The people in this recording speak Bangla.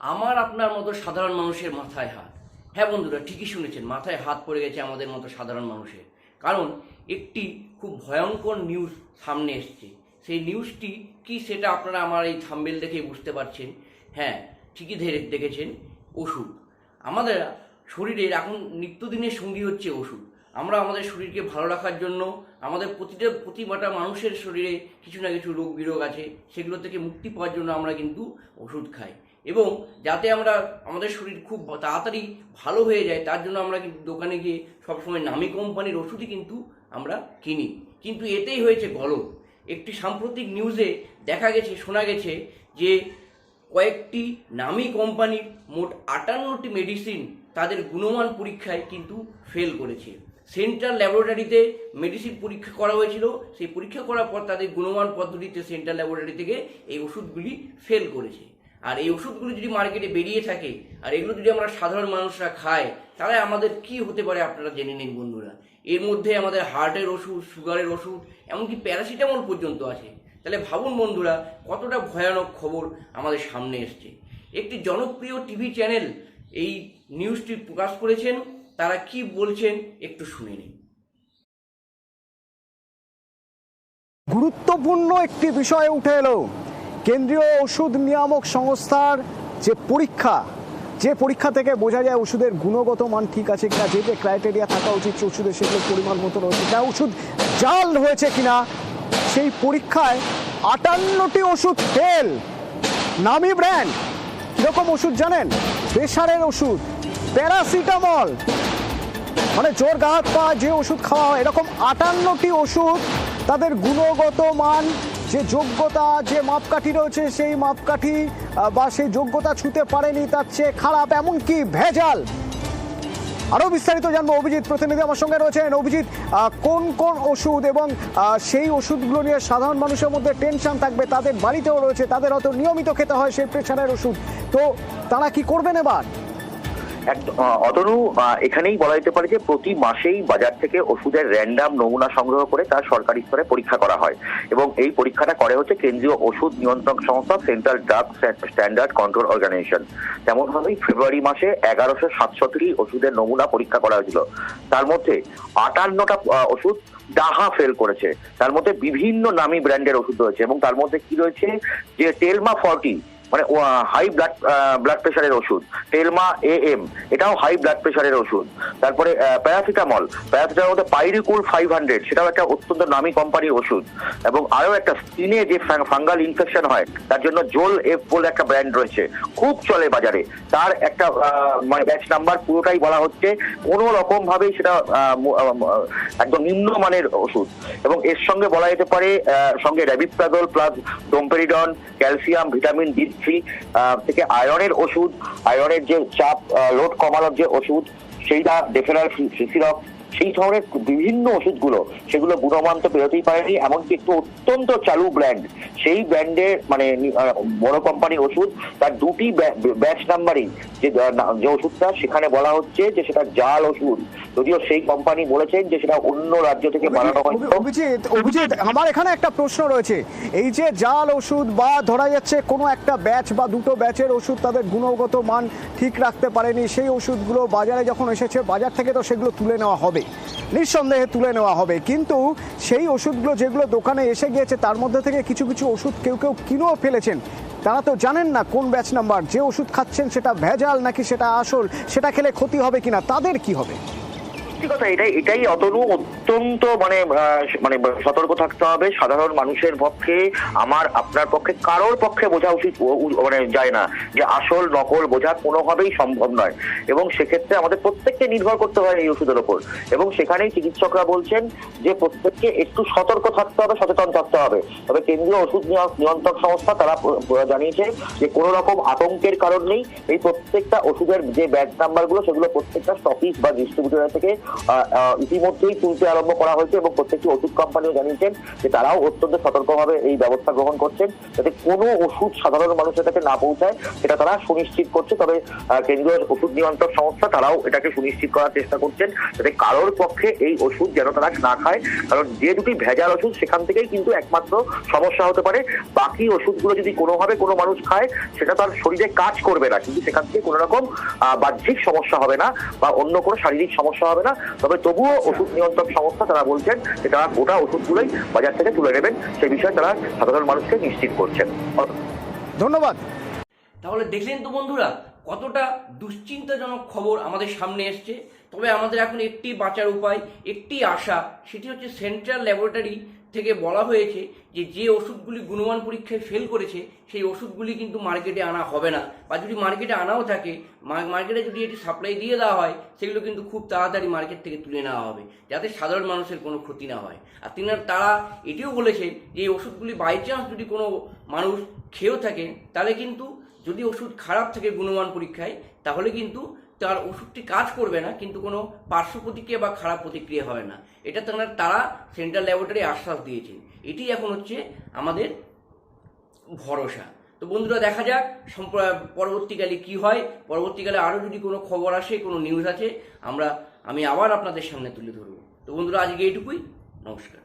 আমার আপনার মতো সাধারণ মানুষের মাথায় হাত। হ্যাঁ বন্ধুরা, ঠিকই শুনেছেন, মাথায় হাত পড়ে গেছে আমাদের মতো সাধারণ মানুষের। কারণ একটি খুব ভয়ঙ্কর নিউজ সামনে এসছে। সেই নিউজটি কি সেটা আপনারা আমার এই থাম্বেল দেখে বুঝতে পারছেন। হ্যাঁ ঠিকই ধরে দেখেছেন, ওষুধ। আমাদের শরীরের এখন নিত্যদিনের সঙ্গী হচ্ছে ওষুধ। আমরা আমাদের শরীরকে ভালো রাখার জন্য আমাদের প্রতিটা প্রতিমাটা মানুষের শরীরে কিছু না কিছু রোগ বিরোগ আছে, সেগুলো থেকে মুক্তি পাওয়ার জন্য আমরা কিন্তু ওষুধ খাই। এবং যাতে আমরা, আমাদের শরীর খুব তাড়াতাড়ি ভালো হয়ে যায়, তার জন্য আমরা কিন্তু দোকানে গিয়ে সবসময় নামি কোম্পানির ওষুধই কিন্তু আমরা কিনি। কিন্তু এতেই হয়েছে গলদ। একটি সাম্প্রতিক নিউজে দেখা গেছে, শোনা গেছে যে কয়েকটি নামি কোম্পানির মোট আটান্নটি মেডিসিন তাদের গুণমান পরীক্ষায় কিন্তু ফেল করেছে। সেন্ট্রাল ল্যাবরেটরিতে মেডিসিন পরীক্ষা করা হয়েছিল। সেই পরীক্ষা করার পর তাদের গুণমান পদ্ধতিতে সেন্ট্রাল ল্যাবরেটরি থেকে এই ওষুধগুলি ফেল করেছে। আর এই ওষুধগুলো যদি মার্কেটে বেরিয়ে থাকে, আর এগুলো যদি আমরা সাধারণ মানুষরা খাই তাহলে আমাদের কি হতে পারে আপনারা জেনে নিন বন্ধুরা? এর মধ্যে আমাদের হার্টের ওষুধ সুগারের ওষুধ, এমনকি প্যারাসিটামল পর্যন্ত আছে। তাহলে ভাবুন বন্ধুরা, কতটা ভয়ানক খবর আমাদের সামনে এসছে। একটি জনপ্রিয় টিভি চ্যানেল এই নিউজটি প্রকাশ করেছেন, তারা কি বলছেন একটু শুনে নিন। গুরুত্বপূর্ণ একটি বিষয় উঠে এলো। কেন্দ্রীয় ওষুধ নিয়ামক সংস্থার যে পরীক্ষা যে পরীক্ষা থেকে বোঝা যায় ওষুধের গুণগত মান ঠিক আছে কিনা, যে যে ক্রাইটেরিয়া থাকা উচিত ওষুধের সেগুলো পরিমাণ মতো রয়েছে কিনা ওষুধ জাল হয়েছে কিনা, সেই পরীক্ষায় আটান্নটি ওষুধ ফেল নামি ব্র্যান্ড, কীরকম ওষুধ জানেন? প্রেশারের ওষুধ, প্যারাসিটামল। মানে জোর গাহাত পা যে ওষুধ খাওয়া হয়, এরকম আটান্নটি ওষুধ তাদের গুণগত মান যে যোগ্যতা, যে মাপকাঠি রয়েছে সেই মাপকাঠি বা সেই যোগ্যতা ছুতে পারেনি তার চেয়ে খারাপ, এমনকি ভেজাল। আরও বিস্তারিত জানব অভিজিৎ প্রতিনিধি আমার সঙ্গে রয়েছেন। অভিজিৎ কোন কোন ওষুধ এবং সেই ওষুধগুলো নিয়ে সাধারণ মানুষের মধ্যে টেনশন থাকবে, তাদের বাড়িতেও রয়েছে, তাদের হয়তো নিয়মিত খেতে হয় সেই প্রেশারের ওষুধ। তো তারা কি করবেন এবার? অতনু এখানেই বলা যেতে পারে যে প্রতি মাসেই বাজার থেকে ওষুধের র্যান্ডাম নমুনা সংগ্রহ করে তা সরকারি স্তরে পরীক্ষা করা হয়। এবং এই পরীক্ষাটা করে হচ্ছে কেন্দ্রীয় ওষুধ নিয়ন্ত্রক সংস্থা central drug standard control organisation তেমন ভাবেই ফেব্রুয়ারি মাসে এগারোশো সাতষট্টি ওষুধের নমুনা পরীক্ষা করা হয়েছিল। তার মধ্যে আটান্নটা ওষুধ ডাহা ফেল করেছে। তার মধ্যে বিভিন্ন নামি ব্র্যান্ডের ওষুধ রয়েছে। এবং তার মধ্যে কি রয়েছে যে টেলমা ফর্টি মানে হাই ব্লাড ব্লাড প্রেশারের ওষুধ টেলমা এ এম এটাও হাই ব্লাড প্রেশারের ওষুধ। তারপরে প্যারাসিটামল প্যারাসিটামল মধ্যে পাইরিকুল ফাইভ হান্ড্রেড সেটাও একটা অত্যন্ত নামি কোম্পানির ওষুধ। এবং আরও একটা স্কিনে যে ফাঙ্গাল ইনফেকশন হয়, তার জন্য জোল এফ বলে একটা ব্র্যান্ড রয়েছে, খুব চলে বাজারে। তার একটা মানে ব্যাচ নাম্বার পুরোটাই বলা হচ্ছে, কোনো রকম ভাবেই সেটা একদম নিম্নমানের ওষুধ। এবং এর সঙ্গে বলা যেতে পারে সঙ্গে rabeprazole plus domperidone calcium vitamin D three থেকে আয়রনের ওষুধ আয়রনের যে চাপ লোড কমানোর যে ওষুধ সেইটা ডেফেনাল সিসিরক সেই ধরনের বিভিন্ন ওষুধগুলো সেগুলো গুণমান তো বেরোতেই পারেনি এমনকি একটু অত্যন্ত চালু ব্র্যান্ড সেই ব্র্যান্ডের মানে বড় কোম্পানির ওষুধ তার দুটি ব্যাচ নাম্বারই যে যে ওষুধটা সেখানে বলা হচ্ছে যে সেটা জাল ওষুধ। যদিও সেই কোম্পানি বলেছেন যে সেটা অন্য রাজ্য থেকে বানানো হয়তো অভিজিৎ অভিজিৎ আমার এখানে একটা প্রশ্ন রয়েছে। এই যে জাল ওষুধ বা ধরা যাচ্ছে কোনো একটা ব্যাচ বা দুটো ব্যাচের ওষুধ তাদের গুণগত মান ঠিক রাখতে পারেনি সেই ওষুধগুলো বাজারে যখন এসেছে বাজার থেকে তো সেগুলো তুলে নেওয়া হবে। নিঃসন্দেহে তুলে নেওয়া হবে। কিন্তু সেই ওষুধগুলো যেগুলো দোকানে এসে গিয়েছে, তার মধ্যে থেকে কিছু কিছু ওষুধ কেউ কেউ কিনেও ফেলেছেন। তারা তো জানেন না কোন ব্যাচ নাম্বার। যে ওষুধ খাচ্ছেন সেটা ভেজাল নাকি সেটা আসল, সেটা খেলে ক্ষতি হবে কিনা, তাদের কি হবে? সত্যি কথা এটাই এটাই অতনু অত্যন্ত মানে মানে সতর্ক থাকতে হবে। সাধারণ মানুষের পক্ষে, আমার, আপনার পক্ষে, কারোর পক্ষে বোঝা উচিত মানে যায় না যে আসল নকল বোঝা কোনোভাবেই সম্ভব নয়। এবং সেক্ষেত্রে আমাদের প্রত্যেককে নির্ভর করতে হয় এই ওষুধের ওপর। এবং সেখানেই চিকিৎসকরা বলছেন যে প্রত্যেককে একটু সতর্ক থাকতে হবে, সচেতন থাকতে হবে। তবে কেন্দ্রীয় ওষুধ নিয়- নিয়ন্ত্রক সংস্থা, তারা জানিয়েছে যে কোনো রকম আতঙ্কের কারণ নেই। এই প্রত্যেকটা ওষুধের যে ব্যাগ নাম্বারগুলো সেগুলো প্রত্যেকটা স্টপিস বা ডিস্ট্রিবিউটর থেকে ইতিমধ্যেই তুলতে আরম্ভ করা হয়েছে এবং প্রত্যেকটি ওষুধ কোম্পানিও জানিয়েছেন যে তারাও অত্যন্ত সতর্কভাবে এই ব্যবস্থা গ্রহণ করছেন যাতে কোনো ওষুধ সাধারণ মানুষের কাছে না পৌঁছায়, সেটা তারা সুনিশ্চিত করছে। তবে কেন্দ্রীয় ওষুধ নিয়ন্ত্রক সংস্থা তারাও এটাকে সুনিশ্চিত করার চেষ্টা করছেন যাতে কারোর পক্ষে এই ওষুধ যেন তারা না খায়। কারণ যে দুটি ভেজাল ওষুধ সেখান থেকেই কিন্তু একমাত্র সমস্যা হতে পারে। বাকি ওষুধগুলো যদি কোনোভাবে কোনো মানুষ খায়, সেটা তার শরীরে কাজ করবে না। কিন্তু সেখান থেকে কোনো রকম বাহ্যিক সমস্যা হবে না বা অন্য কোনো শারীরিক সমস্যা হবে না। তবে তবুও ওষুধ নিয়ন্ত্রক সংস্থা তারা বলছেন যে তারা গোটা ওষুধগুলোই বাজার থেকে তুলে নেবেন। সে বিষয়ে তারা সাধারণ মানুষকে নিশ্চিত করছেন। ধন্যবাদ। তাহলে দেখলেন তো বন্ধুরা কতটা দুশ্চিন্তাজনক খবর আমাদের সামনে এসছে। তবে আমাদের এখন একটি বাঁচার উপায় একটি আশা সেটি হচ্ছে সেন্ট্রাল ল্যাবরেটরি থেকে বলা হয়েছে যে যে ওষুধগুলি গুণমান পরীক্ষায় ফেল করেছে, সেই ওষুধগুলি কিন্তু মার্কেটে আনা হবে না। বা যদি মার্কেটে আনাও থাকে মার্কেটে যদি এটি সাপ্লাই দিয়ে দেওয়া হয়, সেগুলো কিন্তু খুব তাড়াতাড়ি মার্কেট থেকে তুলে নেওয়া হবে, যাতে সাধারণ মানুষের কোনো ক্ষতি না হয়। আর তিনি তারা এটিও বলেছেন যে এই ওষুধগুলি বাই চান্স যদি কোনো মানুষ খেয়েও থাকে, তাহলে কিন্তু যদি ওষুধ খারাপ থাকে গুণমান পরীক্ষায়, তাহলে কিন্তু তার ওষুধটি কাজ করবে না, কিন্তু কোনো পার্শ্ব প্রতিক্রিয়া বা খারাপ প্রতিক্রিয়া হবে না। এটা তারা তারা সেন্ট্রাল ল্যাবরেটরি আশ্বাস দিয়েছেন। এটি এখন হচ্ছে আমাদের ভরসা। তো বন্ধুরা, দেখা যাক পরবর্তীকালে কি হয়। পরবর্তীকালে আরও যদি কোনো খবর আসে, কোনো নিউজ আছে, আমরা, আমি আবার আপনাদের সামনে তুলে ধরব। তো বন্ধুরা, আজকে এইটুকুই। নমস্কার।